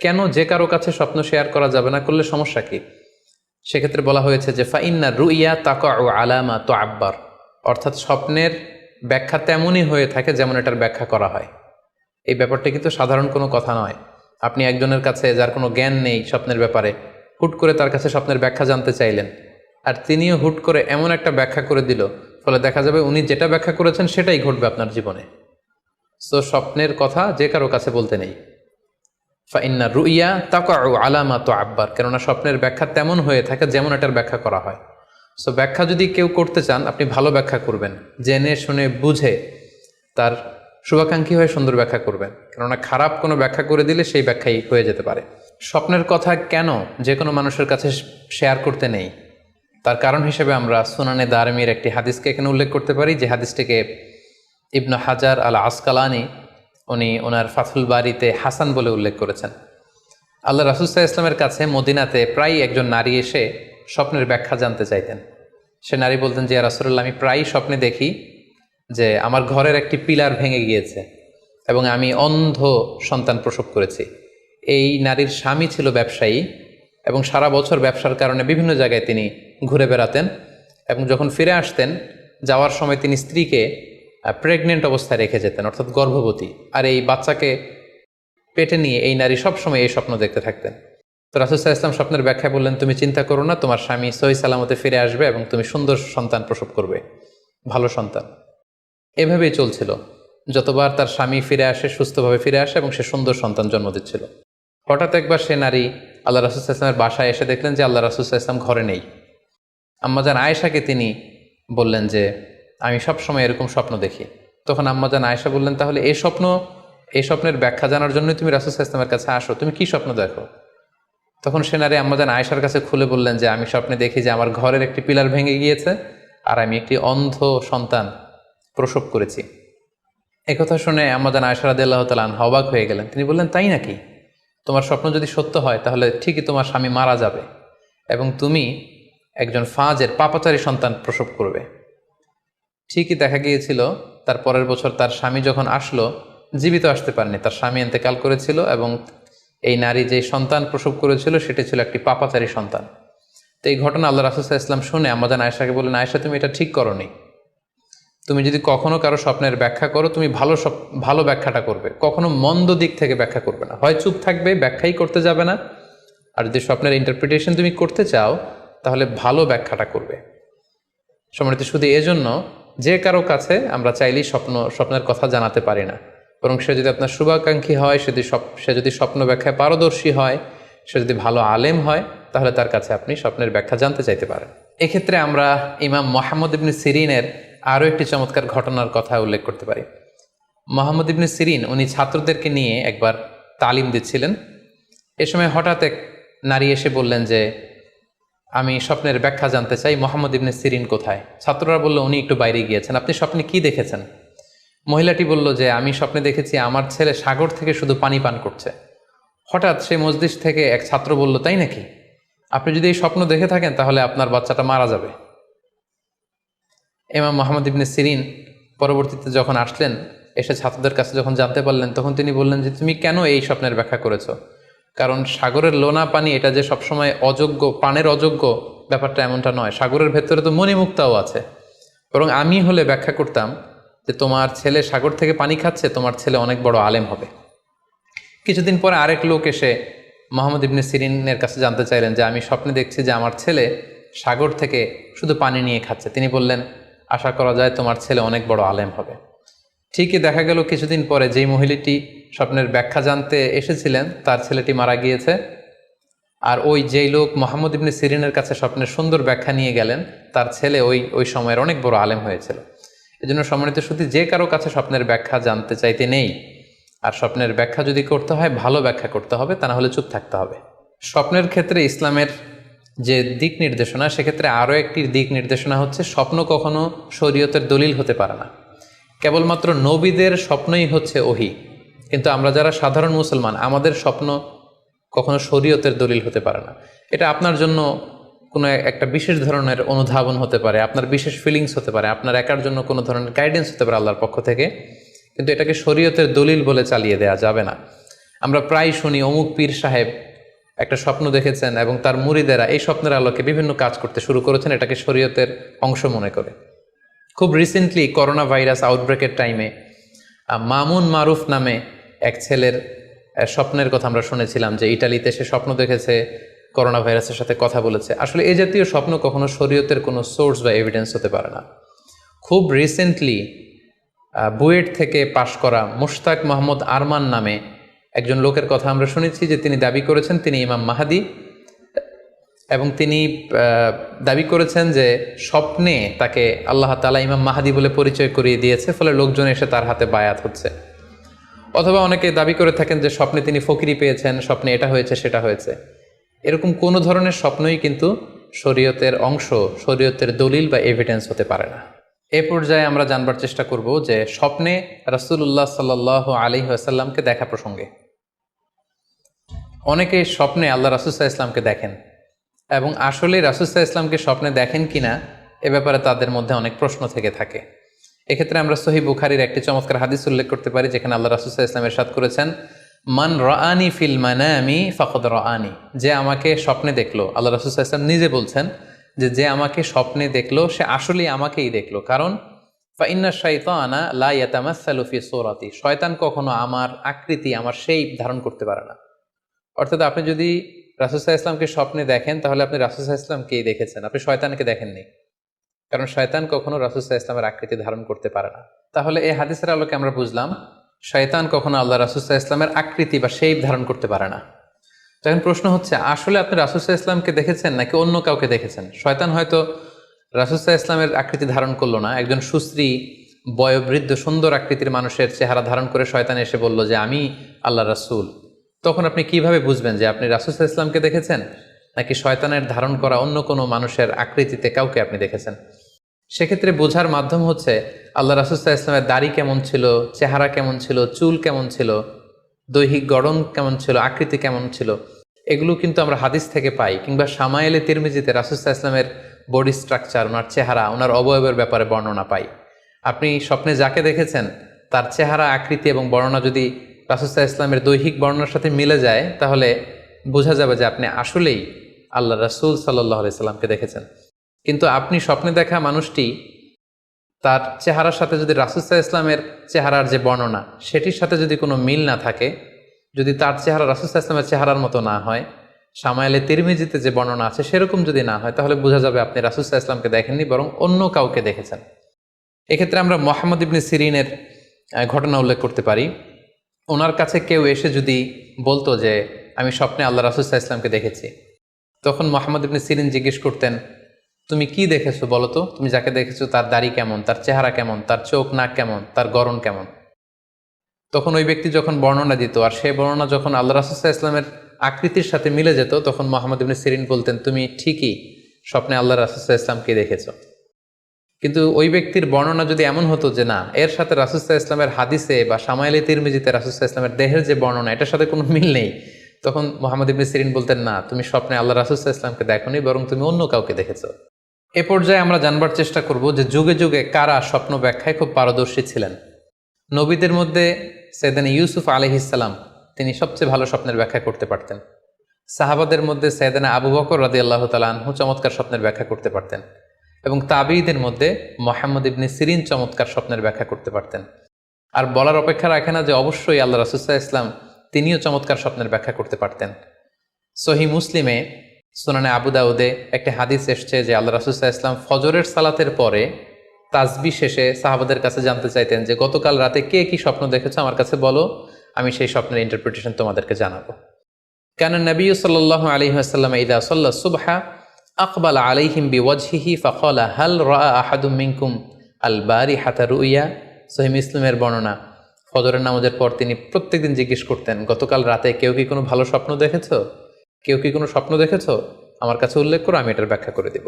কেন যে কারও কাছে স্বপ্ন শেয়ার করা যাবে না, করলে সমস্যা কি? সেক্ষেত্রে বলা হয়েছে যে, ফাইন্না রুইয়া তাকা ও আলামা তো আব্বার অর্থাৎ স্বপ্নের ব্যাখ্যা তেমনই হয়ে থাকে যেমন এটার ব্যাখ্যা করা হয়। এই ব্যাপারটা কিন্তু সাধারণ কোনো কথা নয়। আপনি একজনের কাছে যার কোনো জ্ঞান নেই স্বপ্নের ব্যাপারে, হুট করে তার কাছে স্বপ্নের ব্যাখ্যা জানতে চাইলেন আর তিনিও হুট করে এমন একটা ব্যাখ্যা করে দিল, ফলে দেখা যাবে উনি যেটা ব্যাখ্যা করেছেন সেটাই ঘটবে আপনার জীবনে। সো স্বপ্নের কথা যে কারও কাছে বলতে নেই। ফাইন্না রুইয়া তাকা আলামা তো আব্বার কেননা স্বপ্নের ব্যাখ্যা তেমন হয়ে থাকে যেমন এটার ব্যাখ্যা করা হয়। সো ব্যাখ্যা যদি কেউ করতে চান, আপনি ভালো ব্যাখ্যা করবেন। জেনে শুনে বুঝে তার শুভাকাঙ্ক্ষী হয়ে সুন্দর ব্যাখ্যা করবেন। কেননা খারাপ কোনো ব্যাখ্যা করে দিলে সেই ব্যাখ্যাই হয়ে যেতে পারে। স্বপ্নের কথা কেন যে কোনো মানুষের কাছে শেয়ার করতে নেই? তার কারণ হিসেবে আমরা সুনানে দারমির একটি হাদিসকে এখানে উল্লেখ করতে পারি, যে হাদিসটিকে ইবনু হাজার আল আসকালানি উনি ওনার ফাথুল বাড়িতে হাসান বলে উল্লেখ করেছেন। আল্লাহ রাসুসাহ ইসলামের কাছে মদিনাতে প্রায় একজন নারী এসে স্বপ্নের ব্যাখ্যা জানতে চাইতেন। সে নারী বলতেন যে রাসুল্লাহ আমি প্রায়ই স্বপ্নে দেখি যে আমার ঘরের একটি পিলার ভেঙে গিয়েছে এবং আমি অন্ধ সন্তান প্রসব করেছি। এই নারীর স্বামী ছিল ব্যবসায়ী এবং সারা বছর ব্যবসার কারণে বিভিন্ন জায়গায় তিনি ঘুরে বেড়াতেন এবং যখন ফিরে আসতেন, যাওয়ার সময় তিনি স্ত্রীকে প্রেগনেন্ট অবস্থায় রেখে যেতেন, অর্থাৎ গর্ভবতী। আর এই বাচ্চাকে পেটে নিয়ে এই নারী সবসময় এই স্বপ্ন দেখতে থাকতেন। তো রাসুসাহ ইসলাম স্বপ্নের ব্যাখ্যা বললেন, তুমি চিন্তা করো না, তোমার স্বামী সহি সালামতে ফিরে আসবে এবং তুমি সুন্দর সন্তান প্রসব করবে, ভালো সন্তান। এভাবেই চলছিল। যতবার তার স্বামী ফিরে আসে, সুস্থভাবে ফিরে আসে এবং সে সুন্দর সন্তান জন্ম দিচ্ছিল। হঠাৎ একবার সে নারী আল্লাহ রাসুসাহ ইসলামের বাসায় এসে দেখলেন যে আল্লাহ রাসুসাহ ইসলাম ঘরে নেই। আম্মাজান আয়েশাকে তিনি বললেন যে আমি সব সময় এরকম স্বপ্ন দেখি। তখন আম্মাজান আয়েশা বললেন, তাহলে এই স্বপ্ন, এই স্বপ্নের ব্যাখ্যা জানার জন্যই তুমি রাসুসাহ ইসলামের কাছে আসো। তুমি কি স্বপ্ন দেখো? তখন সে নারী আম্মাজান আয়েশার কাছে খুলে বললেন যে, আমি স্বপ্নে দেখি যে আমার ঘরের একটি পিলার ভেঙে গিয়েছে আর আমি একটি অন্ধ সন্তান প্রসব করেছি। একথা শুনে আমাদের আয়সারাদ আল্লাহ তালান হবাক হয়ে গেলেন। তিনি বললেন, তাই নাকি? তোমার স্বপ্ন যদি সত্য হয়, তাহলে ঠিকই তোমার স্বামী মারা যাবে এবং তুমি একজন ফাঁজের পাপাচারী সন্তান প্রসব করবে। ঠিকই দেখা গিয়েছিল, তার পরের বছর তার স্বামী যখন আসলো, জীবিত আসতে পারেনি। তার স্বামী এতেকাল করেছিল এবং এই নারী যে সন্তান প্রসব করেছিল, সেটি ছিল একটি পাপাচারী সন্তান। তো এই ঘটনা আল্লাহ রাসুসাহ ইসলাম শুনে আমাদের আয়সাকে বললেন আয়সা তুমি এটা ঠিক করনি। তুমি যদি কখনো কারও স্বপ্নের ব্যাখ্যা করো, তুমি ভালো ভালো ব্যাখ্যাটা করবে। কখনো মন্দ দিক থেকে ব্যাখ্যা করবে না। হয় চুপ থাকবে, ব্যাখ্যাই করতে যাবে না। আর যদি স্বপ্নের ইন্টারপ্রিটেশন তুমি করতে চাও, তাহলে ভালো ব্যাখ্যাটা করবে। সম্মানিত শুধু এজন্য যে কারও কাছে আমরা চাইলেই স্বপ্ন, স্বপ্নের কথা জানাতে পারি না। বরং সে যদি আপনার শুভাকাঙ্ক্ষী হয়, সে যদি সে যদি স্বপ্ন ব্যাখ্যায় পারদর্শী হয়, সে যদি ভালো আলেম হয়, তাহলে তার কাছে আপনি স্বপ্নের ব্যাখ্যা জানতে চাইতে পারেন। এক্ষেত্রে আমরা ইমাম মোহাম্মদ ইবনে সিরিনের আরও একটি চমৎকার ঘটনার কথা উল্লেখ করতে পারি। মোহাম্মদ ইবনে সিরিন, উনি ছাত্রদেরকে নিয়ে একবার তালিম দিচ্ছিলেন। এ সময় হঠাৎ এক নারী এসে বললেন যে আমি স্বপ্নের ব্যাখ্যা জানতে চাই, মোহাম্মদ ইবনে সিরিন কোথায়? ছাত্ররা বলল, উনি একটু বাইরে গিয়েছেন। আপনি স্বপ্নে কি দেখেছেন? মহিলাটি বলল যে, আমি স্বপ্নে দেখেছি আমার ছেলে সাগর থেকে শুধু পানি পান করছে। হঠাৎ সেই মসজিদ থেকে এক ছাত্র বলল, তাই নাকি? আপনি যদি এই স্বপ্ন দেখে থাকেন, তাহলে আপনার বাচ্চাটা মারা যাবে। এমাম মোহাম্মদ ইবনে সিরিন পরবর্তীতে যখন আসলেন, এসে ছাত্রদের কাছে যখন জানতে পারলেন, তখন তিনি বললেন যে, তুমি কেন এই স্বপ্নের ব্যাখ্যা করেছ? কারণ সাগরের লোনা পানি, এটা যে সবসময় অযোগ্য পানের অযোগ্য ব্যাপারটা এমনটা নয়। সাগরের ভেতরে তো মণিমুক্তাও আছে। বরং আমি হলে ব্যাখ্যা করতাম যে তোমার ছেলে সাগর থেকে পানি খাচ্ছে, তোমার ছেলে অনেক বড় আলেম হবে। কিছুদিন পরে আরেক লোক এসে মোহাম্মদ ইবনে সিরিনের কাছে জানতে চাইলেন যে, আমি স্বপ্নে দেখছি যে আমার ছেলে সাগর থেকে শুধু পানি নিয়ে খাচ্ছে। তিনি বললেন, আশা করা যায় তোমার ছেলে অনেক বড় আলেম হবে। ঠিকই দেখা গেল কিছুদিন পরে যেই মহিলাটি স্বপ্নের ব্যাখ্যা জানতে এসেছিলেন, তার ছেলেটি মারা গিয়েছে। আর ওই যেই লোক মোহাম্মদ ইবনে সিরিনের কাছে স্বপ্নের সুন্দর ব্যাখ্যা নিয়ে গেলেন, তার ছেলে ওই ওই সময়ের অনেক বড় আলেম হয়েছিল। এই জন্য সম্মানিত শুধু যে কারও কাছে স্বপ্নের ব্যাখ্যা জানতে চাইতে নেই, আর স্বপ্নের ব্যাখ্যা যদি করতে হয়, ভালো ব্যাখ্যা করতে হবে, তা না হলে চুপ থাকতে হবে। স্বপ্নের ক্ষেত্রে ইসলামের যে দিক নির্দেশনা, সেক্ষেত্রে আরও একটি দিক নির্দেশনা হচ্ছে, স্বপ্ন কখনো শরীয়তের দলিল হতে পারে না। কেবলমাত্র নবীদের স্বপ্নই হচ্ছে ওহি। কিন্তু আমরা যারা সাধারণ মুসলমান, আমাদের স্বপ্ন কখনো শরীয়তের দলিল হতে পারে না। এটা আপনার জন্য কোনো একটা বিশেষ ধরনের অনুধাবন হতে পারে, আপনার বিশেষ ফিলিংস হতে পারে, আপনার একার জন্য কোনো ধরনের গাইডেন্স হতে পারে আল্লাহর পক্ষ থেকে, কিন্তু এটাকে শরীয়তের দলিল বলে চালিয়ে দেওয়া যাবে না। আমরা প্রায় শুনি অমুক পীর সাহেব একটা স্বপ্ন দেখেছেন এবং তার মুরিদেরা এই স্বপ্নের আলোকে বিভিন্ন কাজ করতে শুরু করেছেন, এটাকে শরীয়তের অংশ মনে করে। খুব রিসেন্টলি করোনা ভাইরাস আউটব্রেকের টাইমে মামুন মারুফ নামে এক ছেলের স্বপ্নের কথা আমরা শুনেছিলাম যে ইটালিতে সে স্বপ্ন দেখেছে করোনা ভাইরাসের সাথে কথা বলেছে। আসলে এই জাতীয় স্বপ্ন কখনো শরীয়তের কোনো সোর্স বা এভিডেন্স হতে পারে না। খুব রিসেন্টলি বুয়েট থেকে পাশ করা মুশতাক মোহাম্মদ আরমান নামে একজন লোকের কথা আমরা শুনেছি যে তিনি দাবি করেছেন, তিনি ইমাম মাহাদি, এবং তিনি দাবি করেছেন যে স্বপ্নে তাকে আল্লাহ তালা ইমাম মাহাদি বলে পরিচয় করিয়ে দিয়েছে, ফলে লোকজন এসে তার হাতে বায়াত হচ্ছে। অথবা অনেকে দাবি করে থাকেন যে স্বপ্নে তিনি ফকিরি পেয়েছেন, স্বপ্নে এটা হয়েছে, সেটা হয়েছে। এরকম কোনো ধরনের স্বপ্নই কিন্তু শরীয়তের অংশ, শরীয়তের দলিল বা এভিডেন্স হতে পারে না। এ পর্যায়ে আমরা জানবার চেষ্টা করব যে স্বপ্নে রাসূলুল্লাহ সাল্লাহ আলী আসাল্লামকে দেখা প্রসঙ্গে। অনেকে স্বপ্নে আল্লাহ রাসুসাহ ইসলামকে দেখেন এবং আসলে রাসুসাহ ইসলামকে স্বপ্নে দেখেন কিনা, এ ব্যাপারে তাদের মধ্যে অনেক প্রশ্ন থেকে থাকে। এক্ষেত্রে আমরা সহি বুখারির একটি চমৎকার হাদিস উল্লেখ করতে পারি, যেখানে আল্লাহ রাসুসাহ ইসলামের সাথ করেছেন, মান রানি ফিল মানামি ফাকদ রানি যে আমাকে স্বপ্নে দেখল। আল্লাহ রাসুসাহ ইসলাম নিজে বলছেন যে যে আমাকে স্বপ্নে দেখল, সে আসলেই আমাকেই দেখল। কারণ ফাইন্না ফি সূরাতি শয়তান কখনো আমার আকৃতি, আমার সেই ধারণ করতে পারে না। অর্থাৎ আপনি যদি রাসুসাহ ইসলামকে স্বপ্নে দেখেন, তাহলে আপনি রাসুসাহ ইসলামকেই দেখেছেন। আপনি শয়তানকে দেখেননি। কারণ শয়তান কখনো রাসুসাহ ইসলামের আকৃতি ধারণ করতে পারে না। তাহলে এই হাদিসের আলোকে আমরা বুঝলাম, শয়তান কখনো আল্লাহ রাসুসাহ ইসলামের আকৃতি বা শেপ ধারণ করতে পারে না। তখন প্রশ্ন হচ্ছে, আসলে আপনি রাসুসাহ ইসলামকে দেখেছেন নাকি অন্য কাউকে দেখেছেন? শয়তান হয়তো রাসুসাহ ইসলামের আকৃতি ধারণ করল না। একজন সুশ্রী, বয়োবৃদ্ধ, সুন্দর আকৃতির মানুষের চেহারা ধারণ করে শয়তান এসে বলল যে, আমি আল্লাহ রাসূল। তখন আপনি কীভাবে বুঝবেন যে, আপনি রাসুসাহ ইসলামকে দেখেছেন? নাকি শয়তানের ধারণ করা অন্য কোনো মানুষের আকৃতিতে কাউকে আপনি দেখেছেন? সেক্ষেত্রে বোঝার মাধ্যম হচ্ছে আল্লাহ রাসুসাহ ইসলামের দাড়ি কেমন ছিল, চেহারা কেমন ছিল, চুল কেমন ছিল, দৈহিক গড়ন কেমন ছিল, আকৃতি কেমন ছিল, এগুলো কিন্তু আমরা হাদিস থেকে পাই কিংবা সামাইলে তিরমিজিতে রাসুসাহ ইসলামের বডি স্ট্রাকচার ওনার চেহারা, ওনার অবয়বের ব্যাপারে বর্ণনা পাই। আপনি স্বপ্নে যাকে দেখেছেন, তার চেহারা, আকৃতি এবং বর্ণনা যদি রাসুসাহ ইসলামের দৈহিক বর্ণনার সাথে মিলে যায়, তাহলে বোঝা যাবে যে আপনি আসলেই আল্লাহ রাসুল সাল্লাহ সাল্লামকে দেখেছেন। কিন্তু আপনি স্বপ্নে দেখা মানুষটি তার চেহারার সাথে যদি রাসুসাহ ইসলামের চেহারার যে বর্ণনা, সেটির সাথে যদি কোনো মিল না থাকে, যদি তার চেহারা রাসুসাহ ইসলামের চেহারার মতো না হয় সামাইলে তিরমিজিতে যে বর্ণনা আছে সেরকম যদি না হয়, তাহলে বোঝা যাবে আপনি রাসুসাহ ইসলামকে দেখেননি, বরং অন্য কাউকে দেখেছেন। এক্ষেত্রে আমরা মোহাম্মদ ইবনে সিরিনের ঘটনা উল্লেখ করতে পারি। ওনার কাছে কেউ এসে যদি বলতো যে, আমি স্বপ্নে আল্লাহ রাসুসাহ ইসলামকে দেখেছি। তখন মোহাম্মদ ইবনে সিরিন জিজ্ঞেস করতেন তুমি কি দেখেছ বলো তো? তুমি যাকে দেখেছ, তার দাড়ি কেমন? তার চেহারা কেমন? তার চোখ নাক কেমন? তার গরণ কেমন? তখন ওই ব্যক্তি যখন বর্ণনা দিত, আর সেই বর্ণনা যখন আল্লাহ রাসুসাহ ইসলামের আকৃতির সাথে মিলে যেত, তখন মোহাম্মদ ইবনে সিরিন বলতেন, তুমি ঠিকই স্বপ্নে আল্লাহ রাসুসাহ ইসলামকে দেখেছ? কিন্তু ওই ব্যক্তির বর্ণনা যদি এমন হতো যে না, এর সাথে রাসুসাহ ইসলামের হাদিসে বা সামাইলে তিরমিজিতে রাসুসাহ ইসলামের দেহের যে বর্ণনা, এটার সাথে কোনো মিল নেই। তখন মোহাম্মদ ইবনে সিরিন বলতেন, না, তুমি স্বপ্নে আল্লাহ রাসুসাহ ইসলামকে দেখোনি, বরং তুমি অন্য কাউকে দেখেছ। এ পর্যায়ে আমরা জানবার চেষ্টা করব যে যুগে যুগে কারা স্বপ্ন ব্যাখ্যায় খুব পারদর্শী ছিলেন। নবীদের মধ্যে সেদিন ইউসুফ আলহিসাল্লাম তিনি সবচেয়ে ভালো স্বপ্নের ব্যাখ্যা করতে পারতেন। সাহাবাদের মধ্যে সৈয়দানা আবু বকর রাদি আল্লাহ তালাহু চমৎকার স্বপ্নের ব্যাখ্যা করতে পারতেন এবং তাবিদের মধ্যে মোহাম্মদ ইবনে সিরিন চমৎকার স্বপ্নের ব্যাখ্যা করতে পারতেন। আর বলার অপেক্ষা রাখে না যে অবশ্যই আল্লাহ রাসুসাহ ইসলাম তিনিও চমৎকার স্বপ্নের ব্যাখ্যা করতে পারতেন। সহি মুসলিমে সুনানে আবু দাউদে একটি হাদিস এসছে যে আল্লাহ রাসুসাহ ইসলাম ফজরের সালাতের পরে তাজবি শেষে সাহাবাদের কাছে জানতে চাইতেন যে, গতকাল রাতে কে কি স্বপ্ন দেখেছ? আমার কাছে বলো, আমি সেই স্বপ্নের ইন্টারপ্রিটেশন তোমাদেরকে জানাব। কেন নবী সাল্লাহ আলী আসাল্লাম ইদা সাল্লা সুবহা আকবাল আলাইহিম বিওয়াজহিহি ফখলা হাল রা আহাদুম মিনকুম আল বারি হাতা রুইয়া? সহিম ইসলামের বর্ণনা, ফজরের নামাজের পর তিনি প্রত্যেকদিন জিজ্ঞেস করতেন, গতকাল রাতে কেউ কি কোনো ভালো স্বপ্ন দেখেছ? কেউ কি কোনো স্বপ্ন দেখেছ? আমার কাছে উল্লেখ করো, আমি এটার ব্যাখ্যা করে দিব।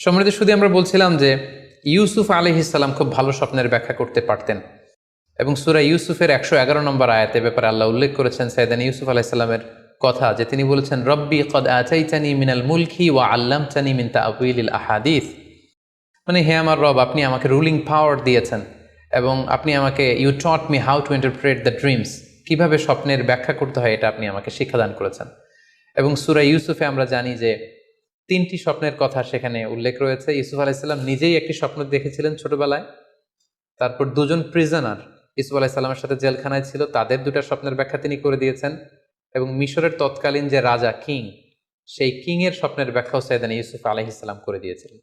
সমৃদ্ধ শুধু আমরা বলছিলাম যে ইউসুফ আলহিসাল্লাম খুব ভালো স্বপ্নের ব্যাখ্যা করতে পারতেন এবং সুরা ইউসুফের একশো এগারো নম্বর আয়াতে ব্যাপারে আল্লাহ উল্লেখ করেছেন সাইদান ইউসুফ আলাইসাল্লামের কথা, যে তিনি বলেছেন, রব্বি কদ আচাইচানি মিনাল মুলকি ওয়া আল্লাম চানি মিন তাউইল আহাদিস। মানে হে আমার রব, আপনি আমাকে রুলিং পাওয়ার দিয়েছেন এবং আপনি আমাকে you taught me how to interpret the dreams কীভাবে স্বপ্নের ব্যাখ্যা করতে হয় এটা আপনি আমাকে শিক্ষাদান করেছেন। এবং সুরা ইউসুফে আমরা জানি যে তিনটি স্বপ্নের কথা সেখানে উল্লেখ রয়েছে। ইউসুফ আলাইসাল্লাম নিজেই একটি স্বপ্ন দেখেছিলেন ছোটবেলায়। তারপর দুজন প্রিজনার ইসুফ আলাইসাল্লামের সাথে জেলখানায় ছিল। তাদের দুটা স্বপ্নের ব্যাখ্যা তিনি করে দিয়েছেন। এবং মিশরের তৎকালীন যে রাজা কিং, সেই কিং এর স্বপ্নের ব্যাখ্যাও সাইদান ইউসুফ আলাইহিসাল্লাম করে দিয়েছিলেন।